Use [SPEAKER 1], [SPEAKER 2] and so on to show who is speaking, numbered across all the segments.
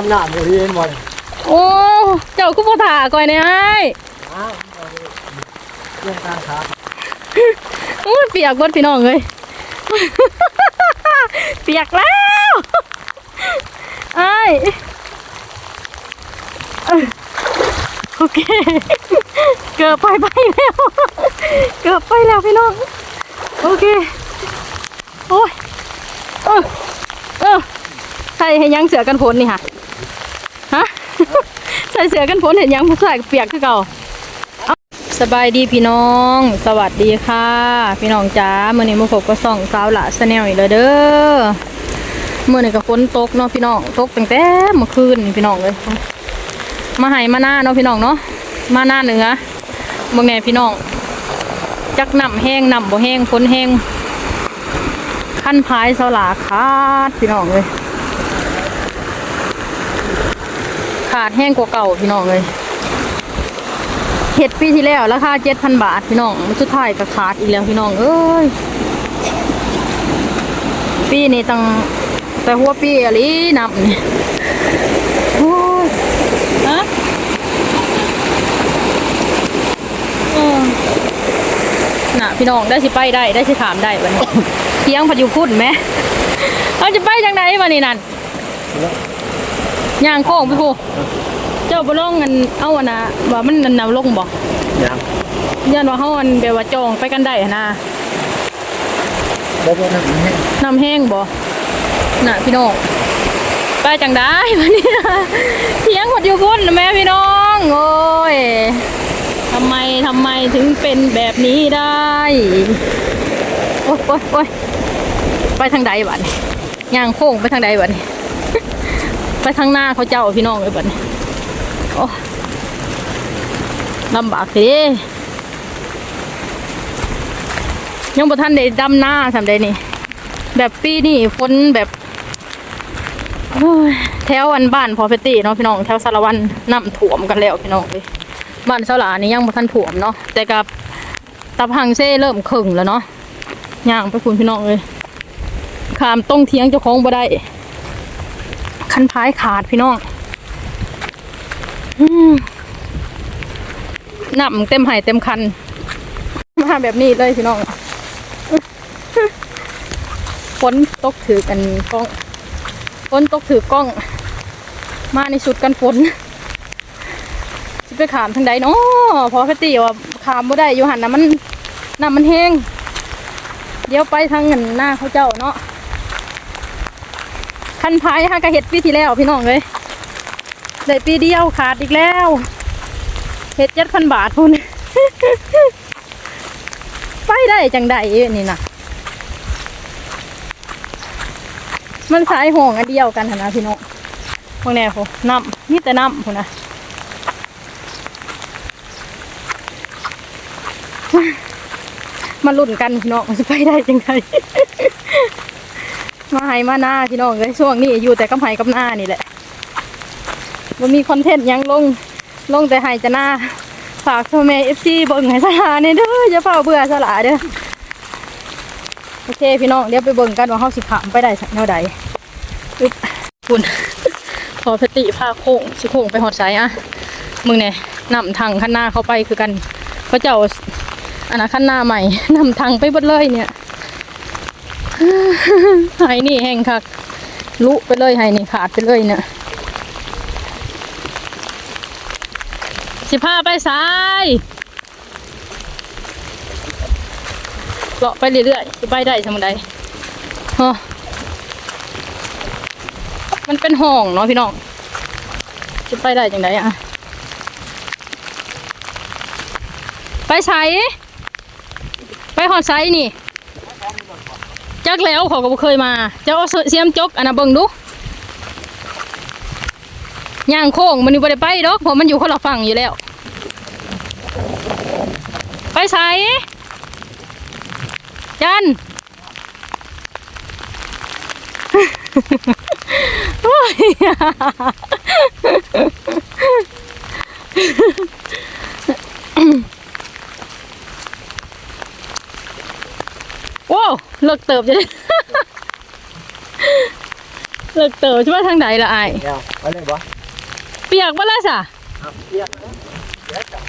[SPEAKER 1] น้ำหนักบ่ดีเห็นบ่เนี่ย
[SPEAKER 2] โอ้เจ้าก็บ่ถ่าก่อยเนี่ยไอ้
[SPEAKER 1] อ้าวเรื่องการค้า
[SPEAKER 2] อู้เปียกเบดพี่น้องเลย เปียกแล้วไอ้ายเอ้ยโอเค เกือบไปไปแล้ว เกือบไปแล้วพี่น้อง โอเค โอ้ยเออเออใส่ให้ยังเสือกันฝนนี่ค่ะฮะใส่เสือกันฝนเห็นยังผู้ชายเปียกคือเก่าสบายดีพี่น้อง สวัสดีค่ะ พี่น้องจ้าเมื่อนี้มาพบกับส่องสาวหละสแนลอีกแล้วเด้อเมื่อนี้ก็ฝนตกเนาะพี่น้องตกตั้งแต่เมื่อคืนพี่น้องเลยมาให้มาหน้าเนาะพี่น้องเนาะมาหน้าเหนือเมื่อไงพี่น้องจักน้ำแห้งน้ำบ่แห้งฝนแห้งขั้นพายสาวหลาขาดพี่น้องเลย ขาดแห้งกว่าเก่าพี่น้องเลยเห็ดปีที่แล้วราคาเจ็ดพันบาทพี่น้องสุดท้ายก็ขาดอีกแล้วพี่น้อง เอ้ย ปีนี้ตั้งแต่หัวปีอะไรนับนี่โอ้ยฮะเออน่ะพี่น้องได้สิไปได้ได้สิถามได้วันนี้เที่ยงพัดอยู่พุ่นไหมเอาจะไปจังไหนวันนี้นั่น ย่างโค้งพี่ครูเจ้าบ่ลองกันเอาอะนะว่ามันนั่นน่ะลงบ่
[SPEAKER 1] ยัง
[SPEAKER 2] ยันว่าเฮาอันแบบว่าจองไปกันได้อะนะ
[SPEAKER 1] บ่บ่น้ำแห้ง
[SPEAKER 2] น้ำแห้งบ่น่ะพี่น้องไปจังได้วันนี้นะเสียงหดอยู่พุ่นนะแม่พี่น้องโอ้ยทำไมทำไมถึงเป็นแบบนี้ได้ โอ้ยโอ้ยโอ้ยไปทางใดบัดนี้ย่างโค้งไปทางใดบัดนี้ ไปทางหน้าเขาเจ้าพี่น้องเลยบัดนี้โอ้ลำบากสิยังบ่ทันได้ดำหน้าสำใดนี่ แบบปีนี่ฝนแบบโอ้แถวอันบ้านพอเพตตี้เนาะพี่น้องแถวสารวันน้ำท่วมกันแล้วพี่น้องเลยบ้านเสาหลานี่ยังบ่ทันท่วมเนาะแต่กับตะพังเซ่เริ่มขึงแล้วเนาะย่างไปคุณพี่น้องเลยขามต้องเทียงเจ้าของบ่ได้ คันท้ายขาดพี่น้องน้ำเต็มไหายเต็มคัน มาแบบนี้เลยพี่น้องฝนตกถือกันกล้องฝนตกถือกล้อง มาในชุดกันฝนสิไปขามทางใดเนาะพอพตีว่าขามบ่ได้อยู่หันนะมันน้ำมันแห้งเดี๋ยวไปทางเงินหน้าเขาเจ้าเนาะ คันพายฮะกะเห็ดปีที่แล้วพี่น้องเลยได้ปีเดียวขาดอีกแล้วเห็ดเจ็ดพันบาทพุ่นไปได้จังใดนี่นะมันสายห่วงอันเดียวกันนะพี่น้องพวกแนวพวกน้ำนี่แต่น้ำพุ่นนะมาลุ่นกันพี่น้องจะไปได้จังได มาให้มาหน้าพี่น้องเลยช่วงนี้อยู่แต่กับไห้กับหน้านี่แหละมันมีคอนเทนต์ยังลงลงแต่ไห้จะหน้าฝากพ่อแม่เอฟซีเบิ่งให้สลาเนี่ยเด้ออย่าเฝ้าเบื่อสลาเด้อโอเคพี่น้องเดี๋ยวไปเบิ่งกันว่าเฮาสิขามไปได้สักแนวใดอึ๊บคุณพอพติพาโค้งสิโค้งไปหอดสายอะมึงเนี่ยนำทางข้างหน้าเขาไปคือกันเขาเจ้าอันนั้นข้างหน้าใหม่นำทางไปหมดเลยเนี่ย ไห้นี่แห้งคักลุไปเลยไห้นี่ขาดไปเลยเนี่ยสิพาไปซ้ายเลาะไปเรื่อยๆไปได้ทางใดฮะมันเป็นห้องเนาะพี่น้องจะไปได้จังไดอะไปไสไปหอดไสนี่ จักแล้วเขาก็บ่เคยมา เจ้าเสียมจกอันน่ะเบิ่งดูย่างโค้งมันนี่บ่ได้ไปดอกเพราะมันอยู่คนละฝั่งอยู่แล้ว ไปใส่จันโอ้ยโว้ว เลิกเติบจะได้ เลิกเต๋อช่วยทางใดละไอาย
[SPEAKER 1] เดี๋ยวไปเลยบ่
[SPEAKER 2] เปียกบ่ล่ะสะ
[SPEAKER 1] ครับเรียกนะเดี๋ยวจับ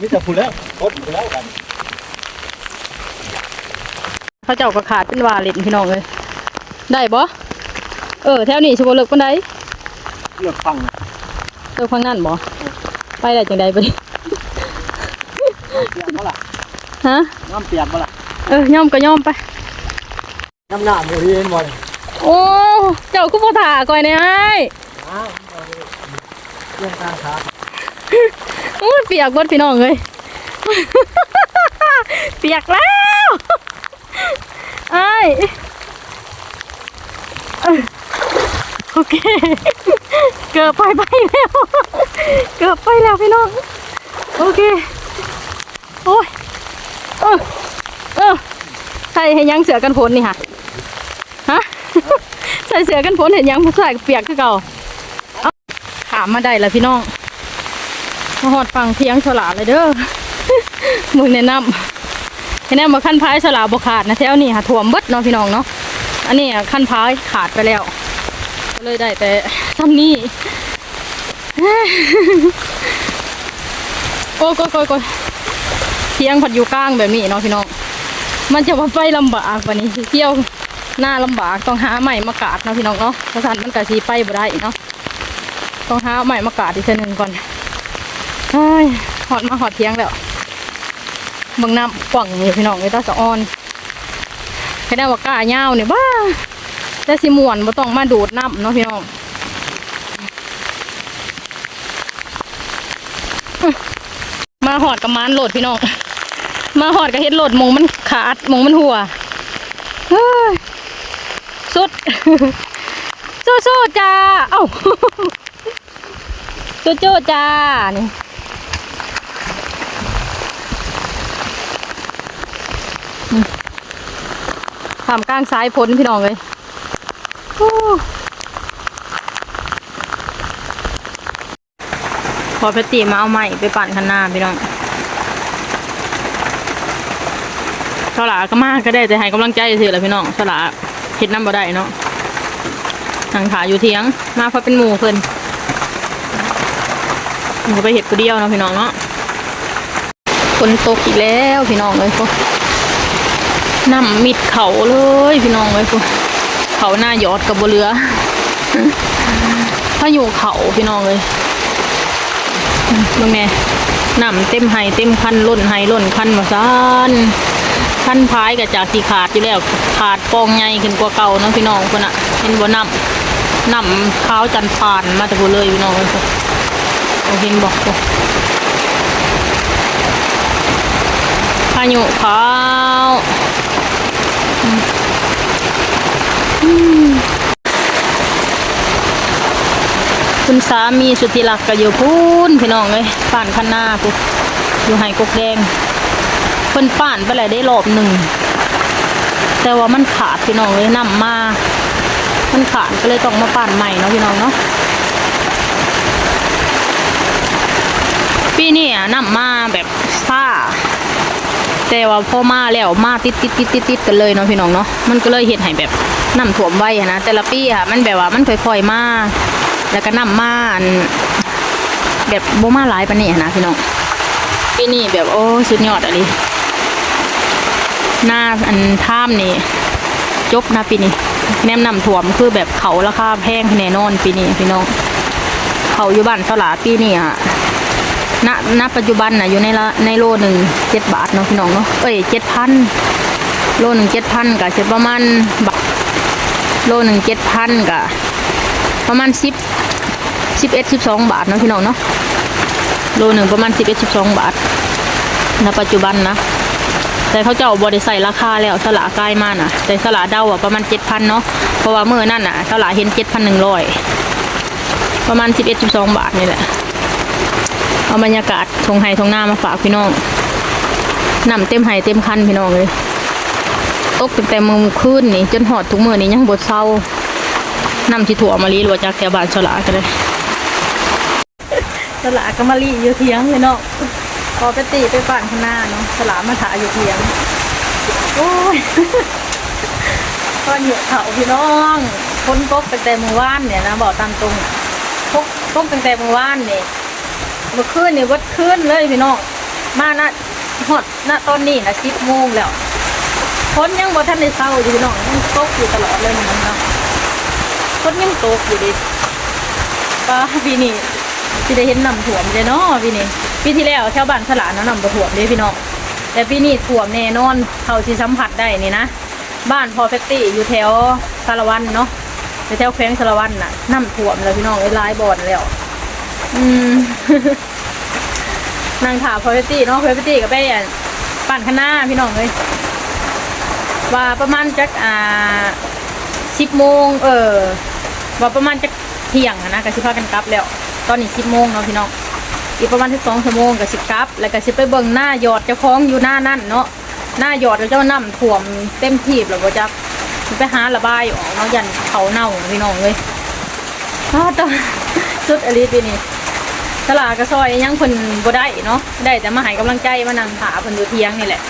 [SPEAKER 1] มีแต่ผู้แล้วกดผู้แล้วกัน
[SPEAKER 2] เขาเจ้าก็ขาดเป็นวาเล่นพี่น้องเลยได้บ่เออแถวนี้สิบ่เลิกปานใด
[SPEAKER 1] เลือกฟัง
[SPEAKER 2] เลิกฟังนั่นบ่ไปได้จังใดไปดิ
[SPEAKER 1] เปียกบ่ล่ะ
[SPEAKER 2] ฮะ
[SPEAKER 1] น้ำเปียกบ่ล่ะ
[SPEAKER 2] เออย่อมก็ย่อมไป
[SPEAKER 1] น้ำหน้าบ่เห็นบ่เนี่ย
[SPEAKER 2] โอ้ เจ้าก็บ่ถ่าก่อยเนี่ยไอ้าย
[SPEAKER 1] อ้าวเรื่องการค้า
[SPEAKER 2] อู้เปียกเบิดพี่น้องเลย เปียกแล้วไอ้ายเออโอเค เกือบไปไปแล้ว เกือบไปแล้วพี่น้อง โอเค โอ้ยเออเออ ใส่ให้ยังเสือกันฝนนี่ค่ะฮะใส่เสือกันฝนเห็นยังผู้ชายเปียกคือเก่าถามมาได้แล้วพี่น้องมาหอดฟังเทียงฉลาเลยเด้อมึงแนะนำให้แนะนำมาขั้นพายฉลาบขาดนะแถวนี้ค่ะถ่วมเบิดเนาะพี่น้องเนาะอันนี้อะขั้นพายขาดไปแล้วก็เลยได้แต่ทำนี่โอ้ยโก้ยโก้ยเทียงผัดอยู่กลางแบบนี้เนาะพี่น้อง มันจะว่าไปลำบากว่านี้เที่ยวหน้าลำบากต้องหาใหม่มากาดนะพี่น้องเนาะประชันมันกะสีไปบ่ได้เนาะต้องหาใหม่มากาดอีกเทีนึงก่อนเฮ้ยหอดมาหอดเทียงแล้วเบางน้ำกว่างอยู่พี่น้องไอ้ตาสะออนแค่ได้ว่ากล้าเงาวเนี่ยบ้าแต่สิม่วนบ่ต้องมาดูดน้ำเนาะพี่น้องมาหอดกับมานโหลดพี่น้อง มาหอดกับเฮ็ดโหลดมงมันขาดมงมันหัวเฮ้ยสุดสู้ๆจ้า เอ้าสู้ๆจ้า นี่อืมถามกลางซ้ายพ้นพี่น้องเลยโอ้พอพตีมาเอาใหม่ไปปั่นคันหน้าพี่น้อง สลาก็มากก็ได้แต่ให้กำลังใจสิแหละพี่น้องสลาเห็ดน้ำบ่ได้เนาะทางขาอยู่เทียง มาเพราะเป็นหมูเพิ่นมันก็ไปเห็ดกูเดียวเนาะพี่น้องเนาะฝนตกอีกแล้วพี่น้องเลยพวกน้ำมิดเขาเลยพี่น้องเลยพวกเขาหน้ายอดกับบเรือถ้าอยู่เขาพี่น้องเลยมเบิ่งแน่น้ำเต็มไห้เต็มคันล้นไห้ล้นคันมาซาน คันพายกับจากที่ขาดอยู่แล้วขาดปองใหญ่ขึ้นกว่าเก่าเนาะพี่น้องคนน่ะเห็นบ่น้ำน้ำขาวจันทร์ปานมาแต่บ่เลยพี่น้องเลยพวกโอเห็นบอกบอกพายุเขาคุณสามีสุธิรักก็อยู่พูนพี่น้องเลยป่านคันหน้าปุ๊อยู่ไห้กกแดง เพิ่นป่านไปแล้วได้รอบหนึ่ง แต่ว่ามันขาดพี่น้องเลยนำมา มันขาดก็เลยต้องมาป่านใหม่เนาะพี่น้องเนาะ ปีนี้อะนำมาแบบซ่า แต่ว่าพอมาแล้วมาติดติดติดติดติดกันเลยเนาะพี่น้องเนาะ มันก็เลยเห็นให้แบบน้ำท่วมไว้นะแต่ละปีอะมันแบบว่ามันค่อยๆมาแล้วก็น้ำมาแบบโบมาหลายปานนี้นะพี่น้องปีนี้แบบโอ้สุดยอดอะลิ หน้าอันท่ามนี่จบนะปีนี้แนมนำท่วมคือแบบเขาราคาแพงแน่นอนปีนี้พี่น้องเขาอยู่บ้านสลาปีนี้อะณณปัจจุบันน่ะอยู่ในละในโลหนึ่งเจ็ดบาทเนาะพี่น้องเนาะเอ้ยเจ็ดพันโลหนึ่งเจ็ดพันก็จะประมาณบาทโลหนึ่งเจ็ดพันก็ประมาณสิบสิบเอ็ดสิบสองบาทเนาะพี่น้องเนาะโลหนึ่งประมาณสิบเอ็ดสิบสองบาทณปัจจุบันนะ แต่เขาเจ้าบริใส่ราคาแล้วสลากลายมากนะแต่สลาเดาอะประมาณเจ็ดพันเนาะเพราะว่าเมื่อนั่นน่ะสลาเห็นเจ็ดพันหนึ่งร้อยประมาณสิบเอ็ดสิบสองบาทนี่แหละเอาบรรยากาศทงไห้ทงหน้ามาฝากพี่น้องน้ำเต็มไห้เต็มคันพี่น้องเลยตกตั้งแต่มือคืนนี่จนหอดทุกมือนี่ยังบดเศร้าน้ำที่ถั่วมาลีหรือว่าจากแถวบ้านฉลากันเลยฉลาก็มาลีอยู่เทียงพี่น้อง พอไปตีไปปั่นข้างหน้าเนาะฉลามมาถ่ายอยู่เทียงโอ้ยก้อนเหยอะเขาพี่น้องฝนตกตั้งแต่มือวานเนี่ยนะบอกตามตรงตกตกตั้งแต่มือวานเนี่ยเมื่อคืนเนี่ยวัดคืนเลยพี่น้องมานะฮอดณตอนนี้นะสิบโมงแล้วฝนยังบ่ทันได้เศร้าอยู่พี่น้องยังตกอยู่ตลอดเลยมันเนาะฝนยังตกอยู่ดิป้าปีนี้ ที่ได้เห็นน้ำท่วมเลยเนาะปีนี้ปีที่แล้วแถวบ้านสลานเนาะน้ำบ่ท่วมเลยพี่น้องแต่ปีนี้ท่วมแน่นอนเขาที่สัมผัสได้นี่นะบ้านพอเฟตตี้อยู่แถวสารวันเนาะแถวแขวงสารวันน่ะน้ำท่วมแล้วพี่น้องไอ้ลายบอนแล้วอืมนางถามพอเฟตตี้เนาะพอเฟตตี้ก็ไปปั่นข้างหน้าพี่น้องเลยว่าประมาณจักอ่าสิบโมงเออว่าประมาณจักเที่ยงอะนะก็สิพากันกลับแล้ว ตอนนี้สิบโมงเนาะพี่น้องอีกประมาณสิบสองชั่วโมงก็สิกลับ แล้วก็สิไปเบิ่งหน้ายอดเจ้าของอยู่หน้านั่นเนาะหน้าหยอดแล้วเจ้าน้ำท่วมเต็มทีบแล้วบ่จักไปหาระบายออกเนาะยันเขาเน่าพี่น้องเลยอ้าวแตวสุดอลิปีนี้ตลาดกระซอยยังเพิ่นบ่ได้เนาะได้แต่มาให้กำลังใจมานั่งถาเพิ่นอยู่เทียงนี่แหละ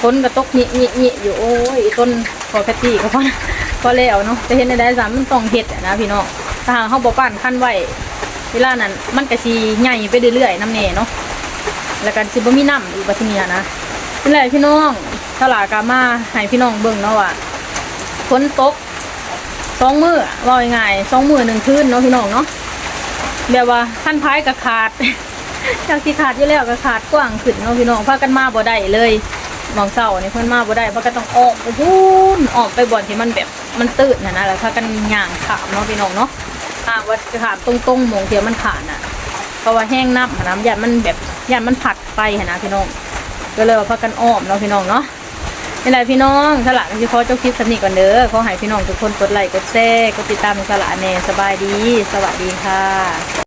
[SPEAKER 2] ฝนก็ตกหนิๆๆอยู่โอ้ยต้นพอแคตตี้ก็พอพอแล้วเนาะจะเห็นได้ได้สามมันต้องเฮ็ดนะพี่น้องถ้าหากเฮาบ่ปั้นคันไว้ เวลานั้นมันก็สิใหญ่ไปเรื่อยๆน้ำแน่เนาะแล้วก็สิบ่มีน้ำอีกบัดทีเนี้ยนะนี่แหละพี่น้องตลาดกามาให้พี่น้องเบิ่งเนาะว่าฝนตกสองมือว่ายังไงสองมือหนึ่งคืนเนาะพี่น้องเนาะแบบว่าขั้นท้ายก็ขาดจากที่ขาดอยู่แล้วก็ขาดกว้างขึ้นเนาะพี่น้องพากันมาบ่ได้เลยมองเศร้านี่เพิ่นมาบ่ได้เพราะก็ต้องออกไปพูนออกไปบ่อนที่มันแบบมันตื้นนะนะแล้วพากันย่างขามเนาะพี่น้องเนาะ หากว่าถามตรงๆหมองเดียวมันขาดน่ะ เพราะว่าแห้งน้ำหั้นน้ำยันมันแบบยันมันผัดไปหั้นะพี่น้อง ก็เลยว่าพักกันอ้อมเนาะพี่น้องเนาะนี่แหละพี่น้องสละที่ขอเจ้าคลิปสนิทกันเด้อขอให้พี่น้องทุกคนกดไลค์กดแชร์กดติดตามสละแน่สบายดี สวัสดีค่ะ